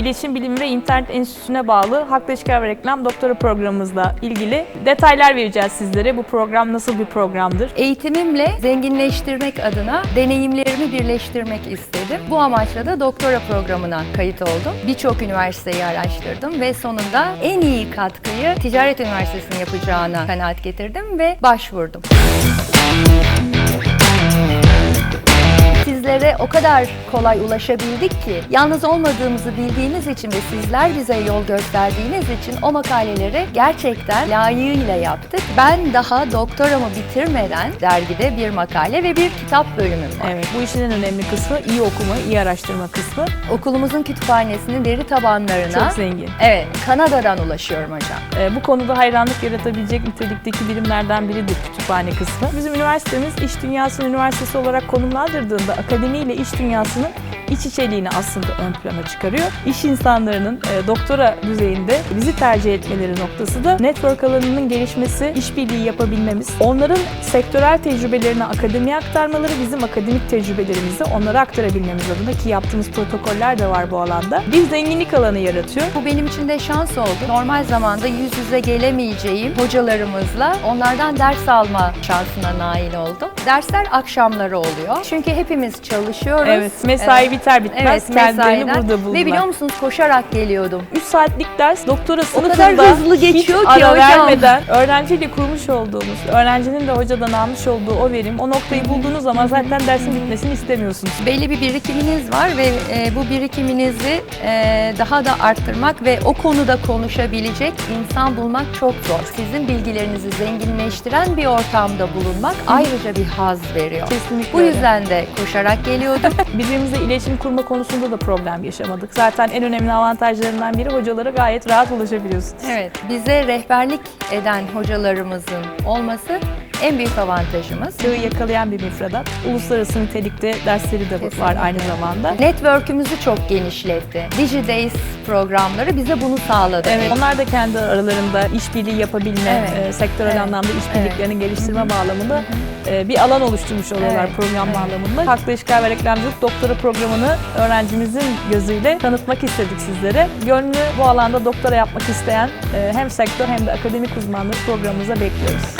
İletişim Bilimi ve İnternet Enstitüsü'ne bağlı Halkla İlişkiler ve Reklam doktora programımızla ilgili detaylar vereceğiz sizlere. Bu program nasıl bir programdır? Eğitimimle zenginleştirmek adına deneyimlerimi birleştirmek istedim. Bu amaçla da doktora programına kayıt oldum. Birçok üniversiteyi araştırdım ve sonunda en iyi katkıyı Ticaret Üniversitesi'nin yapacağına kanaat getirdim ve başvurdum. Sizlere o kadar kolay ulaşabildik ki yalnız olmadığımızı bildiğimiz için ve sizler bize yol gösterdiğiniz için o makaleleri gerçekten layığıyla yaptık. Ben daha doktoramı bitirmeden dergide bir makale ve bir kitap bölümüm var. Evet, bu işin en önemli kısmı iyi okuma, iyi araştırma kısmı. Okulumuzun kütüphanesinin veri tabanlarına Çok zengin. Evet, Kanada'dan ulaşıyorum hocam. Ee, bu konuda hayranlık yaratabilecek nitelikteki birimlerden biridir kütüphane kısmı. Bizim üniversitemiz iş dünyasının üniversitesi olarak konumlandırdığında akademiyle iş dünyasının iç içeliğini aslında ön plana çıkarıyor. İş insanlarının e, doktora düzeyinde bizi tercih etmeleri noktası da network alanının gelişmesi, işbirliği yapabilmemiz, onların sektörel tecrübelerini akademiye aktarmaları, bizim akademik tecrübelerimizi onlara aktarabilmemiz adına ki yaptığımız protokoller de var bu alanda. Bir zenginlik alanı yaratıyor. Bu benim için de şans oldu. Normal zamanda yüz yüze gelemeyeceğim hocalarımızla onlardan ders alma şansına nail oldum. Dersler akşamları oluyor. Çünkü hepimiz çalışıyoruz. Evet, mesai Evet. biter bitmez Evet, kendilerini mesaiden. burada buldular. Ve biliyor musunuz koşarak geliyordum. 3 saatlik ders doktora kadar sınıfında hızlı geçiyor hiç ki ara hocam. vermeden öğrenciyle kurmuş olduğumuz, öğrencinin de hocadan almış olduğu o verim, o noktayı bulduğunuz zaman zaten dersin bitmesini istemiyorsunuz. Belli bir birikiminiz var ve e, bu birikiminizi e, daha da arttırmak ve o konuda konuşabilecek insan bulmak çok zor. Sizin bilgilerinizi zenginleştiren bir ortamda bulunmak ayrıca bir haz veriyor. Kesinlikle Bu öyle. yüzden de koşarak geliyordum. Birbirimizle iletişim kurma konusunda da problem yaşamadık. Zaten en önemli avantajlarından biri hocalara gayet rahat ulaşabiliyorsunuz. evet, bize rehberlik eden hocalarımızın olması en büyük avantajımız. Çağı yakalayan bir müfredat. Uluslararası nitelikte dersleri de var Kesinlikle. aynı zamanda. Network'ümüzü çok genişletti. DigiDays programları bize bunu sağladı. Evet, onlar da kendi aralarında işbirliği yapabilme, Evet. e, sektörel Evet. anlamda işbirliklerini geliştirme bağlamında e, bir alan oluşturmuş oluyorlar Evet. program Evet. bağlamında. Haklı İlişkiler ve Reklamcılık doktora programını öğrencimizin gözüyle tanıtmak istedik sizlere. Gönlü bu alanda doktora yapmak isteyen e, hem sektör hem de akademik uzmanları programımıza bekliyoruz.